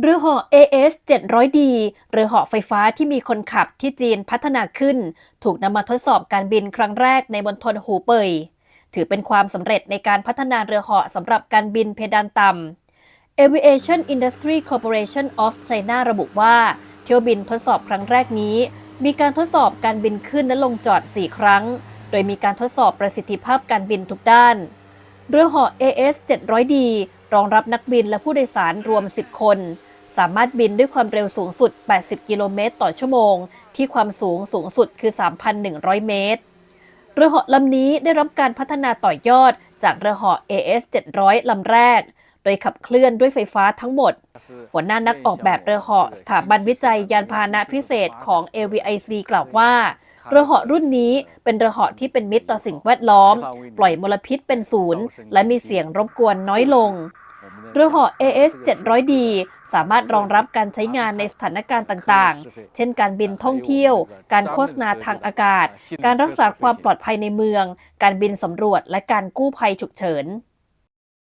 เรือเหาะ AS 700D เรือเหาะไฟฟ้าที่มีคนขับที่จีนพัฒนาขึ้น ถูกนำมาทดสอบการบินครั้งแรกในมณฑลหูเป่ย ถือเป็นความสำเร็จในการพัฒนาเรือเหาะสำหรับการบินเพดานต่ำ Aviation Industry Corporation of China ระบุว่า เที่ยวบินทดสอบครั้งแรกนี้ มีการทดสอบการบินขึ้นและลงจอด 4 ครั้ง โดยมีการทดสอบประสิทธิภาพการบินทุกด้าน เรือเหาะ AS 700D รองรับนักบินและผู้โดยสารรวม 10 คน สามารถบินด้วยความเร็วสูงสุด 80 กิโลเมตรต่อชั่วโมง ที่ความสูงสูงสุดคือ 3,100 เมตร เรือเหาะลำนี้ได้รับการพัฒนาต่อยอดจากเรือเหาะ AS 700ลำแรก โดยขับเคลื่อนด้วยไฟฟ้าทั้งหมด หัวหน้านักออกแบบเรือเหาะสถาบันวิจัยยานพาหนะพิเศษของ AVIC กล่าวว่า เรือเหาะรุ่นนี้เป็นเรือเหาะที่เป็นมิตรต่อสิ่งแวดล้อม ปล่อยมลพิษเป็นศูนย์ และมีเสียงรบกวนน้อยลง เรือเหาะ AS 700D สามารถรองรับการใช้งานในสถานการณ์ต่างๆ เช่นการบินท่องเที่ยว การโฆษณาทางอากาศ การรักษาความปลอดภัยในเมือง การบินสำรวจ และการกู้ภัยฉุกเฉิน